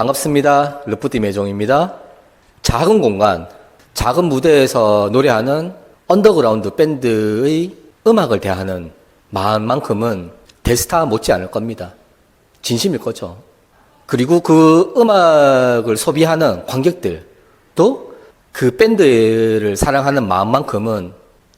반갑습니다. 르푸티 매종입니다. 작은 공간, 작은 무대에서 노래하는 언더그라운드 밴드의 음악을 대하는 마음만큼은 대스타 못지 않을 겁니다. 진심일 거죠. 그리고 그 음악을 소비하는 관객들도 그 밴드를 사랑하는 마음만큼은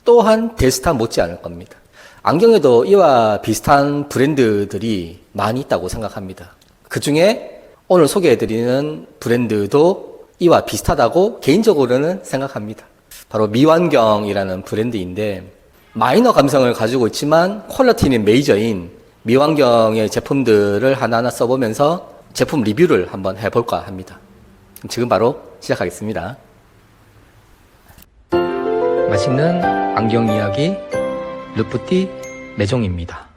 또한 대스타 못지 않을 겁니다. 안경에도 이와 비슷한 브랜드들이 많이 있다고 생각합니다. 그 중에 오늘 소개해드리는 브랜드도 이와 비슷하다고 개인적으로는 생각합니다. 바로 미완경이라는 브랜드인데 마이너 감성을 가지고 있지만 퀄리티는 메이저인 미완경의 제품들을 하나하나 써보면서 제품 리뷰를 한번 해볼까 합니다. 지금 바로 시작하겠습니다. 맛있는 안경 이야기 르푸티 매종입니다.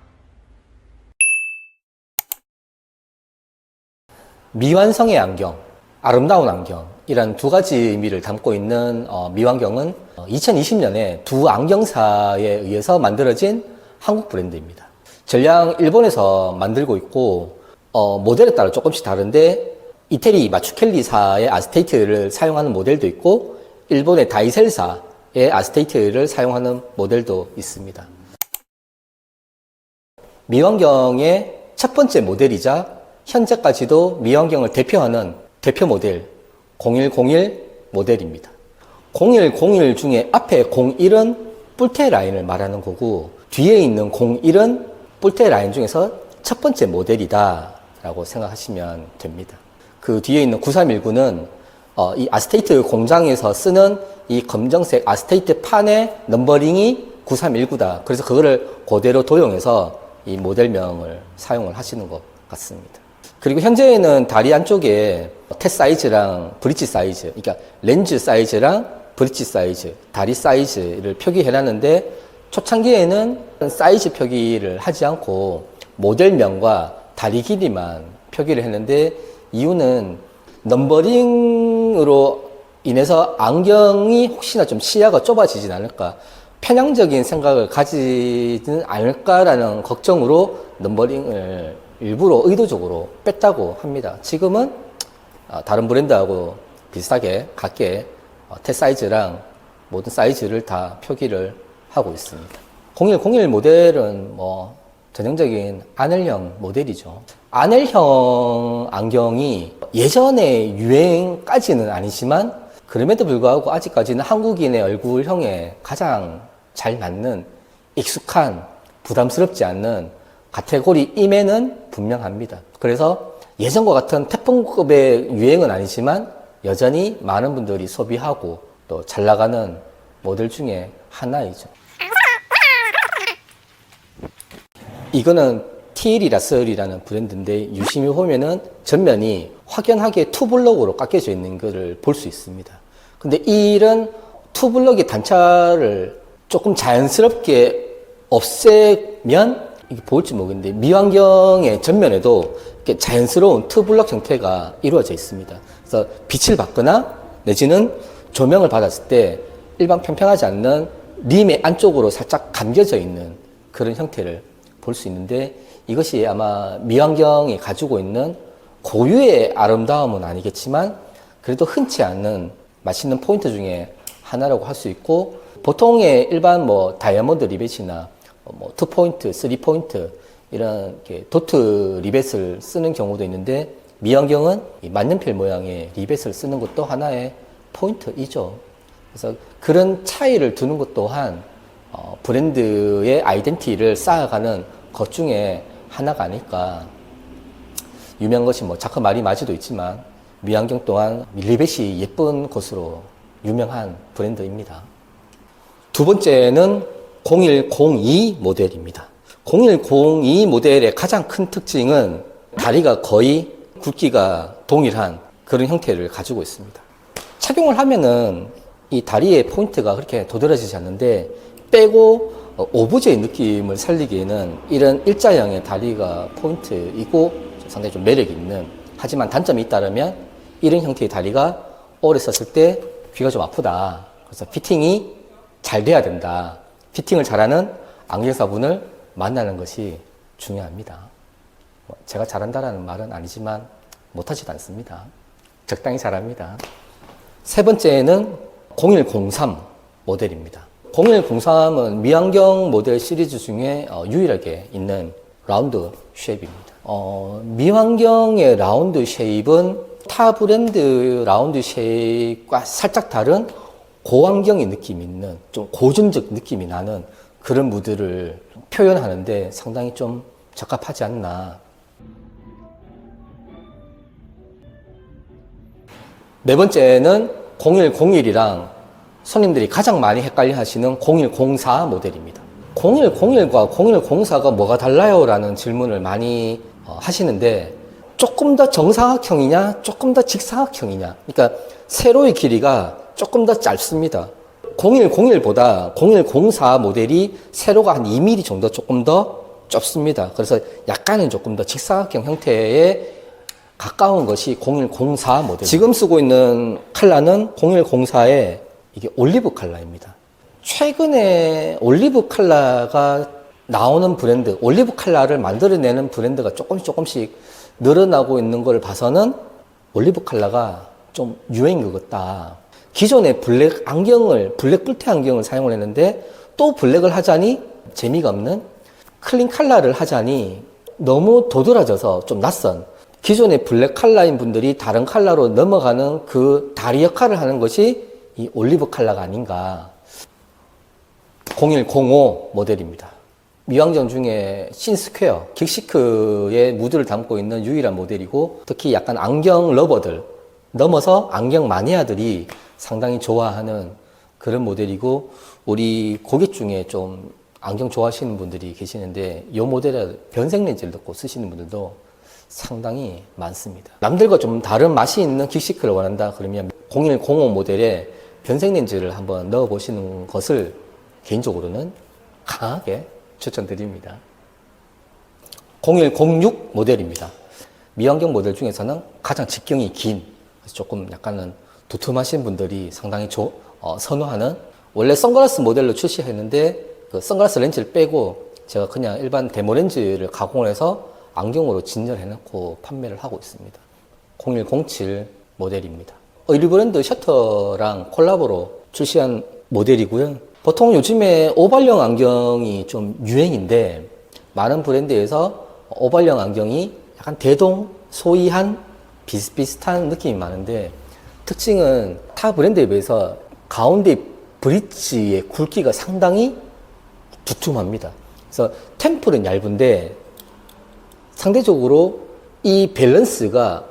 미완성의 안경, 아름다운 안경 이란 두 가지 의미를 담고 있는 어, 미완경은 2020년에 두 안경사에 의해서 만들어진 한국 브랜드입니다. 전량 일본에서 만들고 있고 어, 모델에 따라 조금씩 다른데 이태리 마추켈리사의 아스테이트를 사용하는 모델도 있고 일본의 다이셀사의 아스테이트를 사용하는 모델도 있습니다. 미완경의 첫 번째 모델이자 현재까지도 미완경을 대표하는 대표 모델 0101 모델입니다. 0101 중에 앞에 01은 뿔테 라인을 말하는 거고 뒤에 있는 01은 뿔테 라인 중에서 첫 번째 모델이다 라고 생각하시면 됩니다. 그 뒤에 있는 9319는 어, 이 아스테이트 공장에서 쓰는 이 검정색 아스테이트 판의 넘버링이 9319다. 그래서 그거를 그대로 도용해서 이 모델명을 사용을 하시는 것 같습니다. 그리고 현재는 다리 안쪽에 테 사이즈랑 브릿지 사이즈, 그러니까 렌즈 사이즈랑 브릿지 사이즈, 다리 사이즈를 표기해놨는데 초창기에는 사이즈 표기를 하지 않고 모델명과 다리 길이만 표기를 했는데 이유는 넘버링으로 인해서 안경이 혹시나 좀 시야가 좁아지진 않을까 편향적인 생각을 가지지는 않을까라는 걱정으로 넘버링을 일부러 의도적으로 뺐다고 합니다. 지금은 어, 다른 브랜드하고 비슷하게 각계 어, 테 사이즈랑 모든 사이즈를 다 표기를 하고 있습니다. 0101 모델은 뭐 전형적인 아넬형 모델이죠. 아넬형 안경이 예전의 유행까지는 아니지만 그럼에도 불구하고 아직까지는 한국인의 얼굴형에 가장 잘 맞는 익숙한 부담스럽지 않는 카테고리 임에는 분명합니다. 그래서 예전과 같은 태풍급의 유행은 아니지만 여전히 많은 분들이 소비하고 또 잘 나가는 모델 중에 하나이죠. 이거는 TL이라셀이라는 브랜드인데 유심히 보면은 전면이 확연하게 투블럭으로 깎여져 있는 것을 볼 수 있습니다. 근데 이런 투블럭의 단차를 조금 자연스럽게 없애면 보일지 모르겠는데 미완경의 전면에도 이렇게 자연스러운 투블럭 형태가 이루어져 있습니다. 그래서 빛을 받거나 내지는 조명을 받았을 때 일반 평평하지 않는 림의 안쪽으로 살짝 감겨져 있는 그런 형태를 볼 수 있는데 이것이 아마 미완경이 가지고 있는 고유의 아름다움은 아니겠지만 그래도 흔치 않는 맛있는 포인트 중에 하나라고 할 수 있고 보통의 일반 뭐 다이아몬드 리벳이나 뭐 투 포인트, 쓰리 포인트 이런 이렇게 도트 리벳을 쓰는 경우도 있는데 미완경은 이 만년필 모양의 리벳을 쓰는 것도 하나의 포인트이죠. 그래서 그런 차이를 두는 것 또한 어, 브랜드의 아이덴티티를 쌓아가는 것 중에 하나가 아닐까. 유명한 것이 뭐 자크 마리 마지도 있지만 미안경 또한 리벳이 예쁜 것으로 유명한 브랜드입니다. 두 번째는 0102 모델입니다. 0102 모델의 가장 큰 특징은 다리가 거의 굵기가 동일한 그런 형태를 가지고 있습니다. 착용을 하면은 이 다리의 포인트가 그렇게 도드라지지 않는데 빼고 어, 오브제의 느낌을 살리기에는 이런 일자형의 다리가 포인트이고 상당히 좀 매력 있는 하지만 단점이 잇따르면 이런 형태의 다리가 오래 썼을 때 귀가 좀 아프다. 그래서 피팅이 잘 돼야 된다. 피팅을 잘하는 안경사분을 만나는 것이 중요합니다. 뭐 제가 잘한다라는 말은 아니지만 못하지도 않습니다. 적당히 잘합니다. 세 번째는 0103 모델입니다. 0103은 미완경 모델 시리즈 중에 어, 유일하게 있는 라운드 쉐입입니다. 어, 미완경의 라운드 쉐입은 타 브랜드 라운드 쉐입과 살짝 다른 고환경의 느낌이 있는 좀 고전적 느낌이 나는 그런 무드를 표현하는데 상당히 좀 적합하지 않나. 네 번째는 0101이랑 손님들이 가장 많이 헷갈려 하시는 0104 모델입니다. 0101과 0104가 뭐가 달라요? 라는 질문을 많이 어, 하시는데 조금 더 정사각형이냐, 조금 더 직사각형이냐. 그러니까 세로의 길이가 조금 더 짧습니다. 0101보다 0104 모델이 세로가 한 2mm 정도 조금 더 좁습니다. 그래서 약간은 조금 더 직사각형 형태의 가까운 것이 0104 모델. 지금 쓰고 있는 컬러는 0104의 이게 올리브 컬러입니다. 최근에 올리브 컬러가 나오는 브랜드, 올리브 컬러를 만들어내는 브랜드가 조금씩 조금씩 늘어나고 있는 걸 봐서는 올리브 컬러가 좀 유행인 것 같다. 기존의 블랙 안경을, 블랙 뿔테 안경을 사용을 했는데 또 블랙을 하자니 재미가 없는 클린 컬러를 하자니 너무 도드라져서 좀 낯선 기존의 블랙 컬러인 분들이 다른 컬러로 넘어가는 그 다리 역할을 하는 것이 이 올리브 컬러가 아닌가. 0105 모델입니다. 미왕정 중에 신스퀘어, 긱시크의 무드를 담고 있는 유일한 모델이고 특히 약간 안경 러버들 넘어서 안경 마니아들이 상당히 좋아하는 그런 모델이고 우리 고객 중에 좀 안경 좋아하시는 분들이 계시는데 이 모델에 변색 렌즈를 넣고 쓰시는 분들도 상당히 많습니다. 남들과 좀 다른 맛이 있는 긱시크를 원한다 그러면 0105 모델에 변색 렌즈를 한번 넣어 보시는 것을 개인적으로는 강하게 추천드립니다. 0106 모델입니다. 미완경 모델 중에서는 가장 직경이 긴, 조금 약간은 두툼하신 분들이 상당히 조- 어, 선호하는 원래 선글라스 모델로 출시했는데 그 선글라스 렌즈를 빼고 제가 그냥 일반 데모 렌즈를 가공을 해서 안경으로 진열해놓고 판매를 하고 있습니다. 0107 모델입니다. 의류 브랜드 셔터랑 콜라보로 출시한 모델이고요. 보통 요즘에 오발형 안경이 좀 유행인데 많은 브랜드에서 오발형 안경이 약간 대동 소이한 비슷비슷한 느낌이 많은데 특징은 타 브랜드에 비해서 가운데 브릿지의 굵기가 상당히 두툼합니다. 그래서 템플은 얇은데 상대적으로 이 밸런스가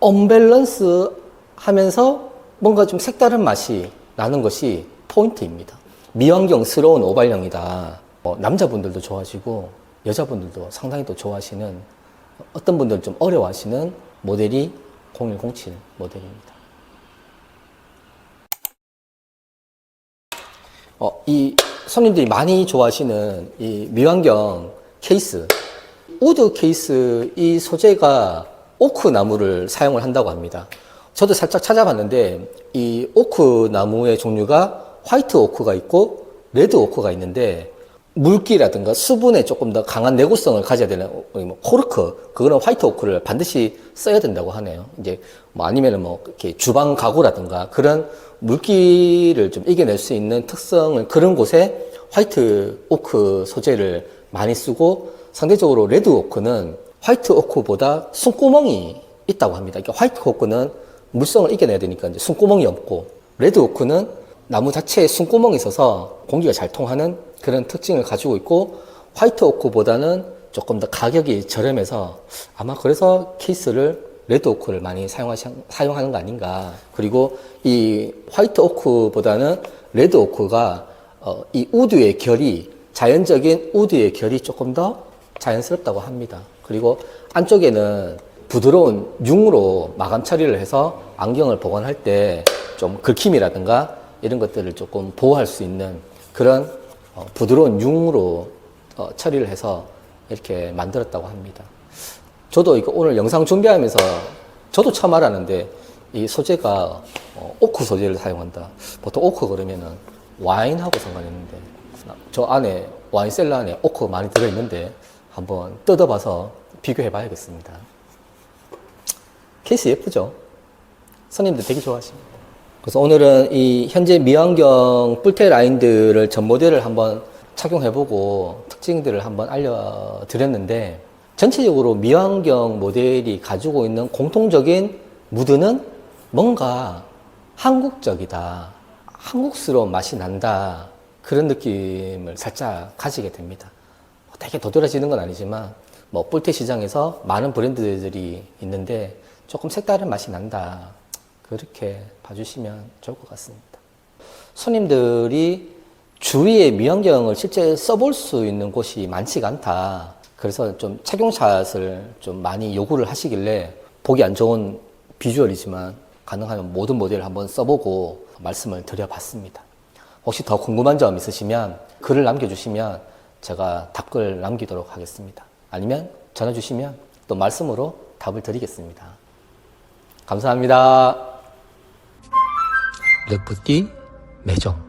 언밸런스 하면서 뭔가 좀 색다른 맛이 나는 것이 포인트입니다. 미완경스러운 오발형이다. 어, 남자분들도 좋아하시고 여자분들도 상당히 또 좋아하시는 어떤 분들은 좀 어려워하시는 모델이 0107 모델입니다. 어, 이 손님들이 많이 좋아하시는 이 미완경 케이스, 우드 케이스 이 소재가 오크 나무를 사용을 한다고 합니다. 저도 살짝 찾아봤는데 이 오크 나무의 종류가 화이트 오크가 있고 레드 오크가 있는데 물기라든가 수분에 조금 더 강한 내구성을 가져야 되는 어, 뭐 코르크 그거는 화이트 오크를 반드시 써야 된다고 하네요. 이제 뭐 아니면은 뭐 이렇게 주방 가구라든가 그런 물기를 좀 이겨낼 수 있는 특성을 그런 곳에 화이트 오크 소재를 많이 쓰고 상대적으로 레드 오크는 화이트 오크보다 숨구멍이 있다고 합니다. 그러니까 화이트 오크는 물성을 이겨내야 되니까 이제 숨구멍이 없고 레드 오크는 나무 자체에 숨구멍이 있어서 공기가 잘 통하는 그런 특징을 가지고 있고 화이트 오크보다는 조금 더 가격이 저렴해서 아마 그래서 케이스를 레드 오크를 많이 사용하시, 사용하는 거 아닌가. 그리고 이 화이트 오크보다는 레드 오크가 어, 이 우드의 결이 자연적인 우드의 결이 조금 더 자연스럽다고 합니다. 그리고 안쪽에는 부드러운 융으로 마감 처리를 해서 안경을 보관할 때 좀 긁힘이라든가 이런 것들을 조금 보호할 수 있는 그런 어, 부드러운 융으로 어, 처리를 해서 이렇게 만들었다고 합니다. 저도 이거 오늘 영상 준비하면서 저도 처음 알았는데 이 소재가 어, 오크 소재를 사용한다. 보통 오크 그러면은 와인하고 상관있는데 저 안에 와인 셀러 안에 오크 많이 들어있는데 한번 뜯어봐서 비교해 봐야겠습니다. 케이스 예쁘죠? 손님들 되게 좋아하십니다. 그래서 오늘은 이 현재 미완경 뿔테 라인들을 전 모델을 한번 착용해보고 특징들을 한번 알려드렸는데 전체적으로 미완경 모델이 가지고 있는 공통적인 무드는 뭔가 한국적이다. 한국스러운 맛이 난다. 그런 느낌을 살짝 가지게 됩니다. 되게 도드라지는 건 아니지만 뭐 뿔테 시장에서 많은 브랜드들이 있는데 조금 색다른 맛이 난다. 그렇게 봐주시면 좋을 것 같습니다. 손님들이 주위에 미완경을 실제 써볼 수 있는 곳이 많지가 않다. 그래서 좀 착용샷을 좀 많이 요구를 하시길래 보기 안 좋은 비주얼이지만 가능하면 모든 모델을 한번 써보고 말씀을 드려봤습니다. 혹시 더 궁금한 점 있으시면 글을 남겨주시면 제가 답글 남기도록 하겠습니다. 아니면 전화 주시면 또 말씀으로 답을 드리겠습니다. 감사합니다. 르프티 매정